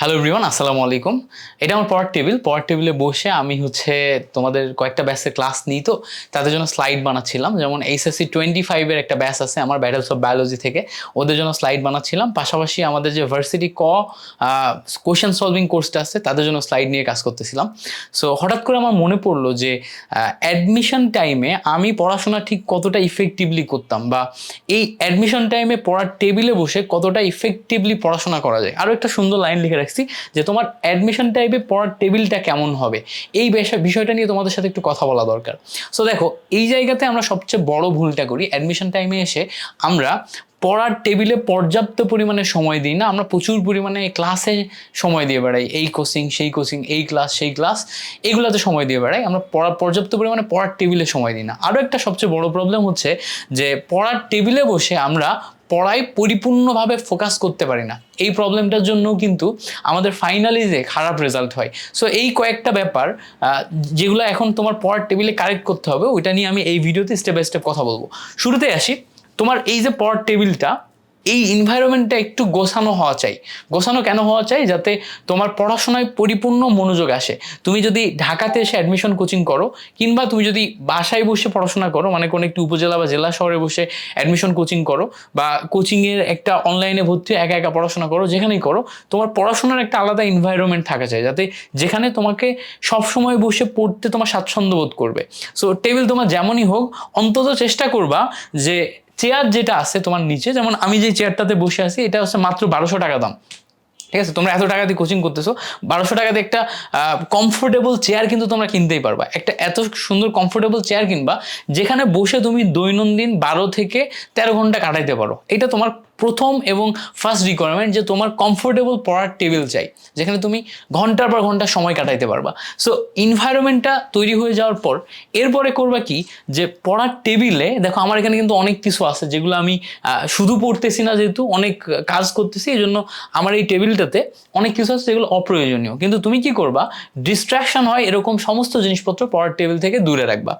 Hello everyone আসসালামু আলাইকুম। এটা আমার পড়ার টেবিল। পড়ার টেবিলে বসে আমি হচ্ছে তোমাদের কয়েকটা ব্যাচের ক্লাস নিই তো। তাদের জন্য স্লাইড বানাচ্ছিলাম। যেমন এইচএসসি টোয়েন্টি ফাইভের একটা ব্যাচ আছে আমার ব্যাটেলস অফ বায়োলজি থেকে। ওদের জন্য স্লাইড বানাচ্ছিলাম। পাশাপাশি আমাদের যে ভার্সিটি ক কোয়েশন সলভিং কোর্সটা আছে, তাদের জন্য স্লাইড নিয়ে কাজ করতেছিলাম। সো হঠাৎ করে আমার মনে পড়ল যে অ্যাডমিশন টাইমে আমি পড়াশোনা ঠিক কতটা ইফেক্টিভলি করতাম বা এই অ্যাডমিশন টাইমে পড়ার টেবিলে বসে কতটা ইফেক্টিভলি পড়াশোনা করা যায়। আরও একটা সুন্দর লাইন লিখে রাখছি যে তোমার অ্যাডমিশন টাইপে পড়ার টেবিলটা কেমন হবে? এই বিষয়- বিষয়টা নিয়ে তোমাদের সাথে একটু কথা বলা দরকার। সো দেখো, এই জায়গাতে আমরা সবচেয়ে বড় ভুলটা করি। অ্যাডমিশন টাইমে এসে আমরা পড়ার টেবিলে পর্যাপ্ত পরিমাণে সময় দিই না। আমরা প্রচুর পরিমাণে ক্লাসে সময় দিয়ে বেড়াই। এই কোচিং সেই কোচিং এই ক্লাস সেই ক্লাস এগুলোতে সময় দিয়ে বেড়াই। আমরা পড়া, পর্যাপ্ত পরিমাণে পড়ার টেবিলে সময় দিই না। আরও একটা সবচেয়ে বড় প্রবলেম হচ্ছে যে পড়ার টেবিলে বসে আমরা পড়ায় পরিপূর্ণভাবে ফোকাস করতে পারি না। এই প্রবলেমটার জন্য কিন্তু আমাদের ফাইনালি যে খারাপ রেজাল্ট হয়। সো এই কয়েকটা ব্যাপার যেগুলো এখন তোমার পড়ার টেবিলে কারেক্ট করতে হবে, ওইটা নিয়ে আমি এই ভিডিওতে স্টেপ বাই স্টেপ কথা বলব। শুরুতে আসি, তোমার এই যে পড়ার টেবিলটা এই এনভায়রনমেন্টটা একটু গোছানো হওয়া চাই। গোছানো কেন হওয়া চাই? যাতে তোমার পড়াশোনায় পরিপূর্ণ মনোযোগ আসে। তুমি যদি ঢাকাতে এসে অ্যাডমিশন কোচিং করো, কিংবা তুমি যদি বাসায় বসে পড়াশোনা করো মানে কোনো একটি উপজেলা বা জেলা শহরে বসে অ্যাডমিশন কোচিং করো, বা কোচিংয়ের একটা অনলাইনে ভর্তি একা একা পড়াশোনা করো, যেখানেই করো, তোমার পড়াশোনার একটা আলাদা এনভায়রনমেন্ট থাকা চাই। যাতে যেখানে তোমাকে সব সময় বসে পড়তে তোমার স্বাচ্ছন্দ্য বোধ করবে। সো টেবিল তোমার যেমনই হোক, অন্তত চেষ্টা করবা যে চেয়ার যেটা আছে তোমার নিচে, যেমন আমি যে চেয়ারটাতে বসে আছি, এটা হচ্ছে মাত্র বারোশো টাকা দাম। ঠিক আছে? তোমরা এত টাকা দিয়ে কোচিং করতেছো, বারোশো টাকা দিয়ে একটা কমফোর্টেবল চেয়ার কিন্তু তোমরা কিনতেই পারবা। একটা এত সুন্দর কমফোর্টেবল চেয়ার কিনবা, যেখানে বসে তুমি দৈনন্দিন বারো থেকে তেরো ঘণ্টা কাটাইতে পারো। এটা তোমার প্রথম এবং ফার্স্ট রিকোয়ারমেন্ট যে তোমার কমফোর্টেবল পড়ার টেবিল চাই, যেখানে তুমি ঘণ্টার পর ঘণ্টা সময় কাটাইতে পারবা। সো ইনভায়রনমেন্টটা তৈরি হয়ে যাওয়ার পর, এরপরে করবা কি যে পড়ার টেবিলে দেখো আমার এখানে কিন্তু অনেক কিছু আছে যেগুলো আমি শুধু পড়তেছি না যেহেতু অনেক কাজ করতেছি এই জন্য আমার এই টেবিলটাতে অনেক কিছু আছে যেগুলো অপ্রয়োজনীয়। কিন্তু তুমি কি করবা ডিস্ট্রাকশন হয় এরকম সমস্ত জিনিসপত্র পড়ার টেবিল থেকে দূরে রাখবা।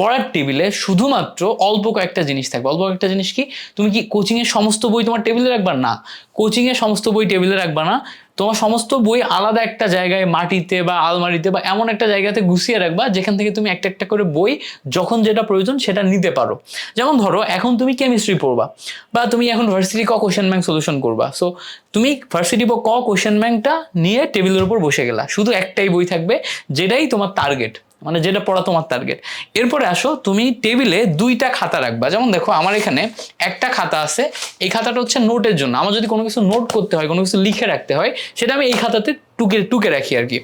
পড়ার টেবিলে শুধুমাত্র অল্প কয়েকটা জিনিস থাকবে। অল্প কয়েকটা জিনিস কি? তুমি কি কোচিংয়ের সমস্ত বই তোমার টেবিলে রাখবা? না। কোচিংয়ের সমস্ত বই টেবিলে রাখবা না। তোমার সমস্ত বই আলাদা একটা জায়গায় মাটিতে বা আলমারিতে বা এমন একটা জায়গাতে গুছিয়ে রাখবা, যেখান থেকে তুমি একটা একটা করে বই যখন যেটা প্রয়োজন সেটা নিতে পারো। যেমন ধরো, এখন তুমি কেমিস্ট্রি পড়বা বা তুমি এখন ভার্সিটি ক কোশ্চেন ব্যাংক সলিউশন করবা। সো তুমি ভার্সিটি ক কোশ্চেন ব্যাংকটা নিয়ে টেবিলের উপর বসে গেলা। শুধু একটাই বই থাকবে, যেটাই তোমার টার্গেট মানে যেটা পড়া তোমার টার্গেট এরপরে আসো, তুমি টেবিলে দুইটা খাতা রাখবা। যেমন দেখো, আমার এখানে একটা খাতা আছে, এই খাতাটা হচ্ছে নোটের জন্য। আমার যদি কোনো কিছু নোট করতে হয়, কোনো কিছু লিখে রাখতে হয়, সেটা আমি এই খাতাতে টুকে টুকে রাখি আর কি।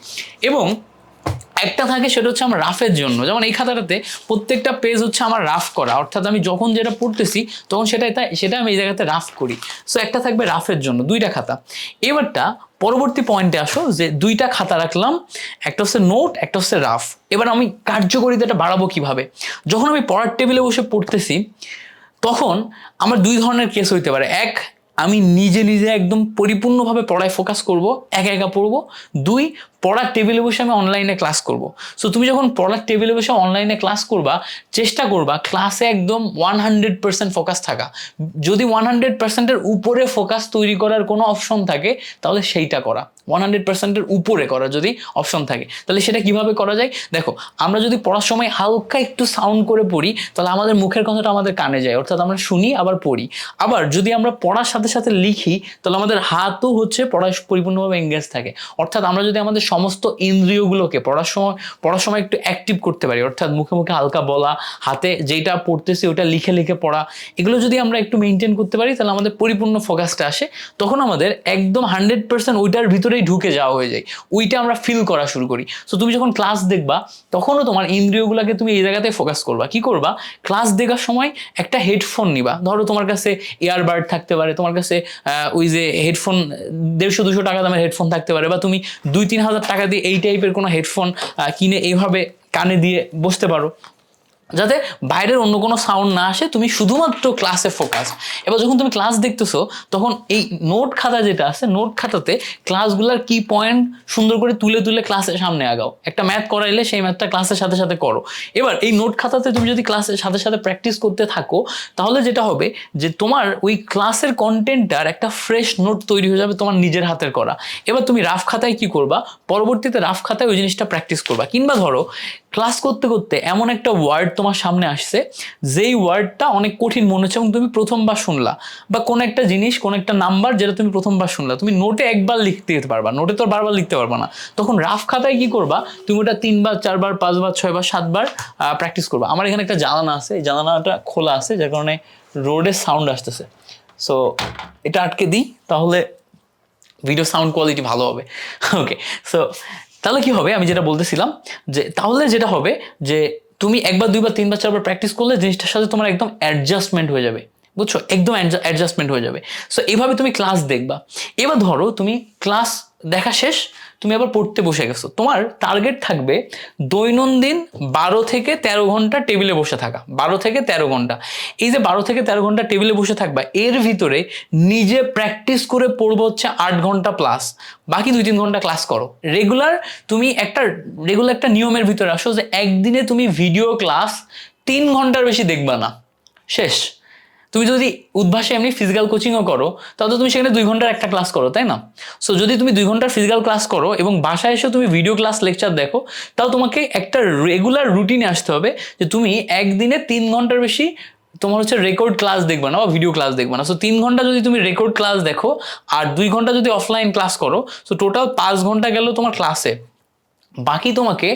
এবং একটা থাকে সেটা হচ্ছে আমার রাফের জন্য। যেমন এই খাতাটাতে প্রত্যেকটা পেজ হচ্ছে আমার রাফ করা। অর্থাৎ আমি যখন যেটা পড়তেছি, তখন সেটা সেটা আমি এই জায়গাতে রাফ করি। সো একটা থাকবে রাফের জন্য, দুইটা খাতা। এবারটা পরবর্তী পয়েন্টে আসো, যে দুইটা খাতা রাখলাম, একটা হচ্ছে নোট একটা হচ্ছে রাফ এবার আমি কার্যকরিতাটা বাড়াবো কীভাবে? যখন আমি পড়ার টেবিলে বসে পড়তেছি, তখন আমার দুই ধরনের কেস হইতে পারে। এক আমি নিজে নিজে একদম পরিপূর্ণভাবে পড়ায় ফোকাস করব, একা একা পড়ব। দুই, পড়ার টেবিলে বসে আমি অনলাইনে ক্লাস করব। সো তুমি যখন পড়ার টেবিলে বসে অনলাইনে ক্লাস করবা, চেষ্টা করবা ক্লাসে একদম ওয়ান হান্ড্রেড পার্সেন্ট ফোকাস থাকা। যদি ওয়ান হান্ড্রেড পার্সেন্টের উপরে ফোকাস তৈরি করার কোনো অপশন থাকে, তাহলে সেইটা করা। ওয়ান হান্ড্রেড পার্সেন্টের উপরে করা যদি অপশন থাকে। তাহলে সেটা কীভাবে করা যায়? দেখো, আমরা যদি পড়ার সময় হালকা একটু সাউন্ড করে পড়ি, তাহলে আমাদের মুখের কথাটা আমাদের কানে যায়, অর্থাৎ আমরা শুনি, আবার পড়ি। আবার যদি আমরা পড়ার সাথে সাথে লিখি, তাহলে আমাদের হাতও হচ্ছে পড়ায় পরিপূর্ণভাবে এঙ্গেজ থাকে। অর্থাৎ আমরা যদি আমাদের সমস্ত ইন্দ্রিয়গুলোকে পড়ার সময় পড়ার সময় একটু অ্যাক্টিভ করতে পারি, অর্থাৎ মুখে মুখে হালকা বলা, হাতে যেটা পড়তেছি ওটা লিখে লিখে পড়া, এগুলো যদি আমরা একটু মেনটেন করতে পারি, তাহলে আমাদের পরিপূর্ণ ফোকাসটা আসে, তখন আমাদের একদম হান্ড্রেড পার্সেন্ট ওইটার ভিতরেই ঢুকে যাওয়া হয়ে যায়। ওইটা আমরা ফিল করা শুরু করি। সো তুমি যখন ক্লাস দেখবা, তখনও তোমার ইন্দ্রিয়গুলোকে তুমি এই জায়গাতে ফোকাস করবা। কি করবা? ক্লাস দেখার সময় একটা হেডফোন নিবা। ধরো তোমার কাছে ইয়ারবাড থাকতে পারে, তোমার কাছে ওই যে হেডফোন দেড়শো, দুশো টাকা দামের হেডফোন থাকতে পারে বা তুমি দুই, তিন হাজার টাকা দিয়ে এই টাইপের কোনো হেডফোন কিনে এইভাবে কানে দিয়ে বসতে পারো। যাতে বাইরের অন্য কোনো সাউন্ড না আসে, তুমি শুধুমাত্র ক্লাসে ফোকাস এবার যখন তুমি ক্লাস দেখতেছো, তখন এই নোট খাতা যেটা আছে নোট খাতাতে ক্লাসগুলোর কি পয়েন্ট সুন্দর করে তুলে তুলে ক্লাসের সামনে আগাও। একটা ম্যাথ করাইলে সেই ম্যাথটা ক্লাসের সাথে সাথে করো। এবার এই নোট খাতাতে তুমি যদি ক্লাসের সাথে সাথে প্র্যাকটিস করতে থাকো, তাহলে যেটা হবে যে তোমার ওই ক্লাসের কন্টেন্টটার একটা ফ্রেশ নোট তৈরি হয়ে যাবে তোমার নিজের হাতের করা। এবার তুমি রাফ খাতায় কি করবা? পরবর্তীতে রাফ খাতায় ওই জিনিসটা প্র্যাকটিস করবা। কিংবা ধরো ক্লাস করতে করতে এমন একটা ওয়ার্ড তোমার সামনে আসছে, যেই ওয়ার্ডটা অনেক কঠিন মনে হচ্ছে এবং তুমি প্রথমবার শুনলা বা কোন একটা জিনিস, কোন একটা নাম্বার যেটা তুমি প্রথমবার শুনলা, তুমি নোটে একবার লিখতে পারবা নোটে তো বারবার লিখতে পারবা না। তখন রাফ খাতায় কি করবা? তুমি ওটা তিনবার, চারবার, পাঁচবার, ছয়বার, সাতবার প্র্যাকটিস করবা। আমার এখানে একটা জানানা আছে, এই জানালাটা খোলা আছে, যার কারণে রোডের সাউন্ড আসতেছে। সো এটা আটকে দিই, তাহলে ভিডিও সাউন্ড কোয়ালিটি ভালো হবে। ওকে সো তাহলে কি হবে? আমি যেটা বলতেছিলাম যে তাহলে যেটা হবে যে তুমি একবার, দুইবার, তিনবার, চারবার প্র্যাকটিস করলে জিনিসটার সাথে তোমার একদম অ্যাডজাস্টমেন্ট হয়ে যাবে। বুঝছ? একদম অ্যাডজাস্টমেন্ট হয়ে যাবে। সো এইভাবে তুমি ক্লাস দেখবা। এবার ধরো তুমি ক্লাস দেখা শেষ তুমি আবার পড়তে বসে গেছো। তোমার টার্গেট থাকবে দৈনন্দিন বারো থেকে তেরো ঘণ্টা টেবিলে বসে থাকা। বারো থেকে তেরো ঘণ্টা। এই যে বারো থেকে তেরো ঘণ্টা টেবিলে বসে থাকবা, এর ভিতরে নিজে প্র্যাকটিস করে পড়ব হচ্ছে আট ঘণ্টা প্লাস বাকি দুই তিন ঘণ্টা ক্লাস করো। রেগুলার তুমি একটা রেগুলার একটা নিয়মের ভিতরে আসো যে একদিনে তুমি ভিডিও ক্লাস তিন ঘণ্টার বেশি দেখবা না। শেষ। তুমি যদি উদ্ভাসে এমনি ফিজিক্যাল কোচিংও করো, তাহলে তুমি সেখানে দুই ঘণ্টার একটা ক্লাস করো, তাই না? সো যদি তুমি দুই ঘণ্টার ফিজিক্যাল ক্লাস করো এবং বাসায় এসে তুমি ভিডিও ক্লাস লেকচার দেখো তাও তোমাকে একটা রেগুলার রুটিনে আসতে হবে যে তুমি একদিনে তিন ঘণ্টার বেশি তোমার হচ্ছে রেকর্ড ক্লাস দেখবে না বা ভিডিও ক্লাস দেখবে না। সো তিন ঘণ্টা যদি তুমি রেকর্ড ক্লাস দেখো আর দুই ঘণ্টা যদি অফলাইন ক্লাস করো সো টোটাল পাঁচ ঘণ্টা গেল তোমার ক্লাসে বাকি তোমাকে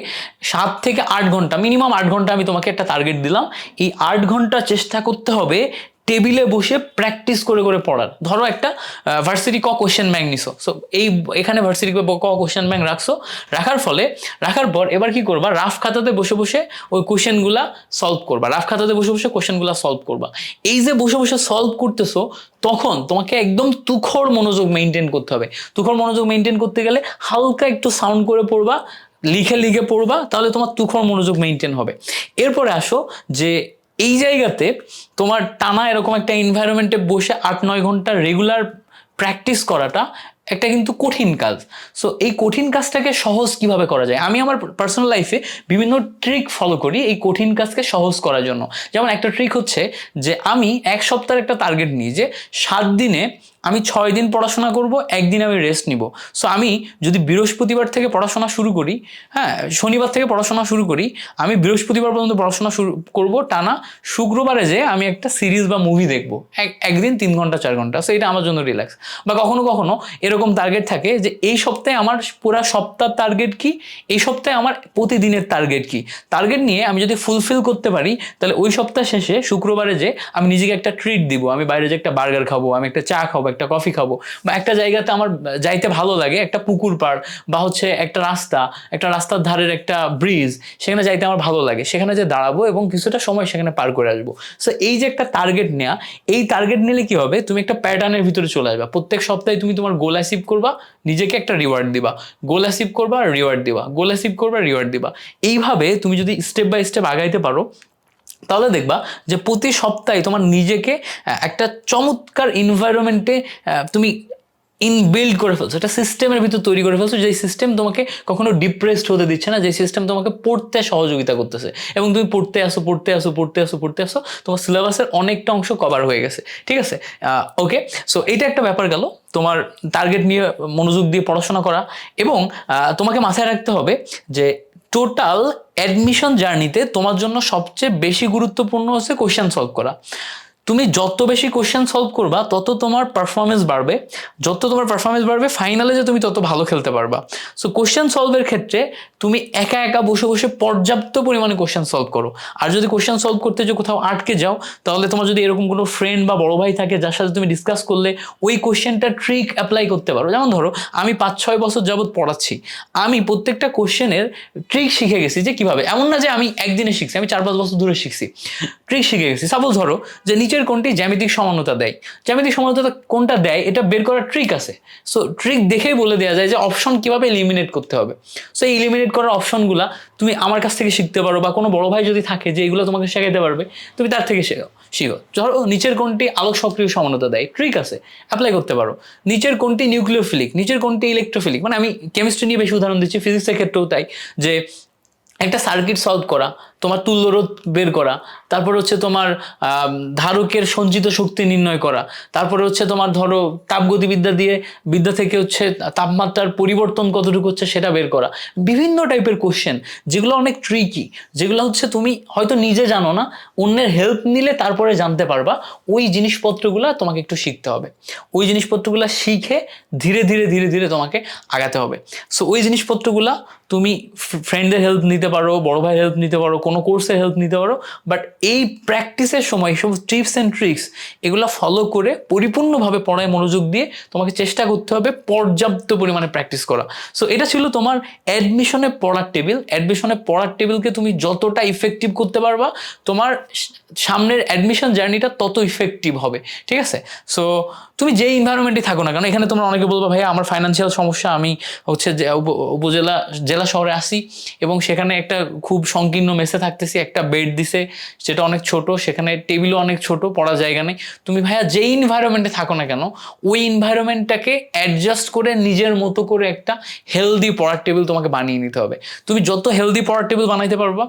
সাত থেকে আট ঘণ্টা মিনিমাম আট ঘণ্টা আমি তোমাকে একটা টার্গেট দিলাম। এই আট ঘণ্টা চেষ্টা করতে হবে টেবিলে বসে প্র্যাকটিস করে করে পড়ার। ধরো একটা ভার্সিটি ক কোশ্চেন ব্যাংক নিছো। সো এই এখানে ভার্সিটি ক কোশ্চেন ব্যাংক রাখছো। রাখার ফলে, রাখার পর এবার কি করবা? রাফ খাতাতে বসে বসে ওই কোশ্চেনগুলা সলভ করবা। রাফ খাতাতে বসে বসে কোশ্চেনগুলা সলভ করবা। এই যে বসে বসে সলভ করতেছো, তখন তোমাকে একদম তুখর মনোযোগ মেনটেন করতে হবে। তুখর মনোযোগ মেনটেন করতে গেলে হালকা একটু সাউন্ড করে পড়বা, লিখে লিখে পড়বা, তাহলে তোমার তুখর মনোযোগ মেনটেন হবে। এরপরে আসো যে এই জায়গাতে তোমার টানা এরকম একটা এনভায়রনমেন্টে বসে আট, নয় ঘণ্টা রেগুলার প্র্যাকটিস করাটা একটা কিন্তু কঠিন কাজ। সো এই কঠিন কাজটাকে সহজ কীভাবে করা যায়? আমি আমার পার্সোনাল লাইফে বিভিন্ন ট্রিক ফলো করি এই কঠিন কাজকে সহজ করার জন্য। যেমন একটা ট্রিক হচ্ছে যে আমি এক সপ্তাহের একটা টার্গেট নিই যে সাত দিনে আমি ছয় দিন পড়াশোনা করব, একদিন আমি রেস্ট নিব। সো আমি যদি বৃহস্পতিবার থেকে পড়াশোনা শুরু করি হ্যাঁ শনিবার থেকে পড়াশোনা শুরু করি, আমি বৃহস্পতিবার পর্যন্ত পড়াশোনা শুরু করব, টানা শুক্রবারে যে আমি একটা সিরিজ বা মুভি দেখব। এক, একদিন তিন ঘণ্টা, চার ঘণ্টা সো এটা আমার জন্য রিল্যাক্স বা কখনো কখনো এরকম টার্গেট থাকে যে এই সপ্তাহে আমার পুরা সপ্তাহ টার্গেট কি? এই সপ্তাহে আমার প্রতিদিনের টার্গেট কি? টার্গেট নিয়ে আমি যদি ফুলফিল করতে পারি, তাহলে ওই সপ্তাহ শেষে শুক্রবারে যে আমি নিজেকে একটা ট্রিট দিব। আমি বাইরে যে একটা বার্গার খাব, আমি একটা চা খাব একটা কফি খাব। বা একটা জায়গাতে আমার যাইতে ভালো লাগে, একটা পুকুর পাড় বা হচ্ছে একটা রাস্তা, একটা রাস্তার ধারের একটা ব্রিজ সেখানে যাইতে আমার ভালো লাগে। সেখানে যে দাঁড়াবো এবং কিছুটা সময় সেখানে পার করে আসব। সো এই যে একটা টার্গেট নেওয়া এই টার্গেট নিলে কি হবে? তুমি একটা প্যাটার্নের ভিতরে চলে আসবে। প্রত্যেক সপ্তাহে তুমি তোমার গোল অ্যাচিভ করবা, নিজেকে একটা রিওয়ার্ড দিবা। গোল অ্যাচিভ করবা রিওয়ার্ড দিবা। গোল অ্যাচিভ করবা রিওয়ার্ড দিবা। এইভাবে তুমি যদি স্টেপ বাই স্টেপ আগাইতে পারো তাহলে দেখবা যে প্রতি সপ্তাহে তোমার নিজেকে একটা চমৎকার এনভায়রনমেন্টে তুমি ইনবিল্ড করে ফেলছো। একটা সিস্টেমের ভিতর তৈরি করে ফেলছো যে সিস্টেম তোমাকে কখনো ডিপ্রেসড হতে দিচ্ছে না, যে সিস্টেম তোমাকে পড়তে সহযোগিতা করতেছে। এবং তুমি পড়তে আসো পড়তে আসো পড়তে আসো পড়তে আসো, তোমার সিলেবাসের অনেকটা অংশ কভার হয়ে গেছে। ঠিক আছে? ওকে সো এটা একটা ব্যাপার গেল। তোমার টার্গেট নিয়ে মনোযোগ দিয়ে পড়াশোনা করা এবং তোমাকে মাথায় রাখতে হবে যে টোটাল অ্যাডমিশন জার্নিতে তোমার জন্য সবচেয়ে বেশি গুরুত্বপূর্ণ হচ্ছে কোয়েশ্চেন সলভ করা। তুমি যত বেশি কোশ্চেন সলভ করবা, তত তোমার পারফরমেন্স বাড়বে। যত তোমার পারফরমেন্স বাড়বে ফাইনালে যে তুমি তত ভালো খেলতে পারবা। সো কোশ্চেন সলভের ক্ষেত্রে তুমি একা একা বসে বসে পর্যাপ্ত পরিমাণে কোশ্চেন সলভ করো। আর যদি কোশ্চেন সলভ করতে যে কোথাও আটকে যাও, তাহলে তোমার যদি এরকম কোনো ফ্রেন্ড বা বড় ভাই থাকে, যার সাথে তুমি ডিসকাস করলে, ওই কোশ্চেনটা ট্রিক অ্যাপ্লাই করতে পারো। যেমন ধরো, আমি পাঁচ, ছয় বছর যাবৎ পড়াচ্ছি। আমি প্রত্যেকটা কোশ্চেনের ট্রিক শিখে গেছি যে কীভাবে। এমন না যে আমি একদিনে শিখছি, আমি চার, পাঁচ বছর ধরে শিখছি। ট্রিক শিখে গেছি। সাপোজ ধরো যে নিচের কোনটি জ্যামিতিক সমানতা দেয়। জ্যামিতিক সমানতা কোনটা দেয়, এটা বের করার ট্রিক আছে। সো ট্রিক দেখেই বলে দেওয়া যায় যে অপশন কীভাবে ইলিমিনেট করতে হবে। সো এই ইলিমিনেট করার অপশনগুলো তুমি আমার কাছ থেকে শিখতে পারো বা কোনো বড় ভাই যদি থাকে যে এগুলো তোমাকে শেখাতে পারবে, তুমি তার থেকে শেখো, শিখো। ধরো নিচের কোনটি আলোক সক্রিয় সমানতা দেয় ট্রিক আছে অ্যাপ্লাই করতে পারো। নিচের কোনটি নিউক্লিওফিলিক নিচের কোনটি ইলেকট্রোফিলিক মানে আমি কেমিস্ট্রি নিয়ে বেশি উদাহরণ দিচ্ছি ফিজিক্সের ক্ষেত্রেও তাই, যে একটা সার্কিট সলভ করা তোমার তুল্যরোধ বের করা, তারপর হচ্ছে তোমার ধারকের সঞ্চিত শক্তি নির্ণয় করা, তারপরে হচ্ছে তোমার ধরো তাপগতিবিদ্যা দিয়ে বিদ্যা থেকে হচ্ছে তাপমাত্রার পরিবর্তন কতটুকু হচ্ছে সেটা বের করা। বিভিন্ন টাইপের কোশ্চেন যেগুলো অনেক ট্রিকি যেগুলো হচ্ছে তুমি হয়তো নিজে জানো না, অন্যের হেল্প নিলে তারপরে জানতে পারবা, ওই জিনিসপত্রগুলো তোমাকে একটু শিখতে হবে। ওই জিনিসপত্রগুলো শিখে ধীরে ধীরে ধীরে ধীরে তোমাকে আগাতে হবে। সো ওই জিনিসপত্রগুলো তুমি ফ্রেন্ডের হেল্প নিতে পারো, বড় ভাইয়ের হেল্প নিতে পারো কোনো কোর্সের হেল্প নিতে পারো বাট এই প্র্যাকটিসের সময় সব টিপস অ্যান্ড ট্রিক্স এগুলো ফলো করে পরিপূর্ণভাবে পড়ায় মনোযোগ দিয়ে তোমাকে চেষ্টা করতে হবে পর্যাপ্ত পরিমাণে প্র্যাকটিস করা। সো এটা ছিল তোমার অ্যাডমিশনে পড়ার টেবিল অ্যাডমিশনে পড়ার টেবিলকে তুমি যতটা ইফেক্টিভ করতে পারবা, তোমার সামনের অ্যাডমিশন জার্নিটা তত ইফেক্টিভ হবে। ঠিক আছে? সো তুমি যে এনভায়রনমেন্টে থাকো না কারণ এখানে তোমরা অনেকে বলব, ভাইয়া, আমার ফাইন্যান্সিয়াল সমস্যা, আমি হচ্ছে যে উপ- উপজেলা, জেলা শহরে আসি এবং সেখানে একটা খুব সংকীর্ণ মেসে থাকতেছি, একটা বেড দিছে, সেটা অনেক ছোট, সেখানে টেবিলও অনেক ছোট, পড়ার জায়গা নেই। তুমি ভাইয়া, যেই এনভায়রনমেন্টে থাকো না কেন, ওই এনভায়রনমেন্টটাকে অ্যাডজাস্ট করে নিজের মতো করে একটা হেলদি পড়ার টেবিল তোমাকে বানিয়ে নিতে হবে। তুমি যত হেলদি পড়ার টেবিল বানাইতে পারবা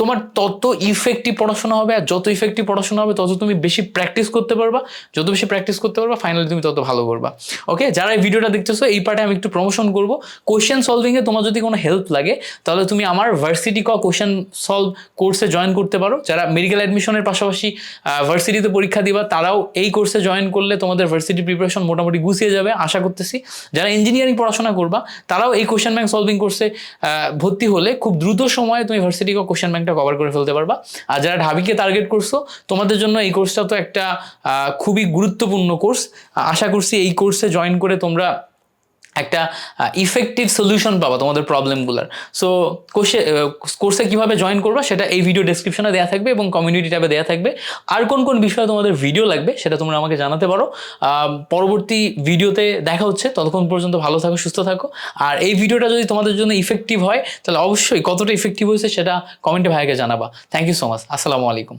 তোমার তত ইফেক্টিভ পড়াশোনা হবে আর যত ইফেক্টিভ পড়াশোনা হবে, তত তুমি বেশি প্র্যাকটিস করতে পারবা। যত বেশি প্র্যাকটিস করতে পারবা ফাইনালি তুমি তত ভালো করবা। ওকে যারা এই ভিডিওটা দেখতেছো, এই পার্টে আমি একটু প্রমোশন করব। কোশ্চেন সলভিংয়ে তোমার যদি কোনো হেল্প লাগে, তাহলে তুমি আমার ভার্সিটি ক কোশ্চেন সলভ কোর্সে জয়েন করতে পারো। যারা মেডিকেল অ্যাডমিশনের পাশাপাশি ভার্সিটিতে পরীক্ষা দিবা, তারাও এই কোর্সে জয়েন করলে তোমাদের ভার্সিটি প্রিপারেশন মোটামুটি গুছিয়ে যাবে, আশা করতেছি। যারা ইঞ্জিনিয়ারিং পড়াশোনা করবা, তারাও এই কোয়েশ্চেন ব্যাংক সলভিং কোর্সে ভর্তি হলে খুব দ্রুত সময়ে তুমি ভার্সিটি ক কোশ্চেন ব্যাংকটা কভার করে ফেলতে পারবা। আর যারা ঢাবিকে টার্গেট করছ, তোমাদের জন্য এই কোর্সটা তো একটা খুবই গুরুত্বপূর্ণ কোর্স আশা করছি এই কোর্সে জয়েন করে তোমরা একটা ইফেক্টিভ সলিউশন পাবা তোমাদের প্রবলেমগুলোর সো কোর্সে কোর্সে কীভাবে জয়েন করবা সেটা এই ভিডিও ডেসক্রিপশনে দেওয়া থাকবে এবং কমিউনিটি ট্যাবে দেওয়া থাকবে। আর কোন কোন বিষয়ে তোমাদের ভিডিও লাগবে সেটা তোমরা আমাকে জানাতে পারো। পরবর্তী ভিডিওতে দেখা হচ্ছে। ততক্ষণ পর্যন্ত ভালো থাকো, সুস্থ থাকো। আর এই ভিডিওটা যদি তোমাদের জন্য ইফেক্টিভ হয়, তাহলে অবশ্যই কতটা ইফেক্টিভ হয়েছে সেটা কমেন্টে ভাইকে জানাবা। থ্যাংক ইউ সো মাচ আসসালামু আলাইকুম।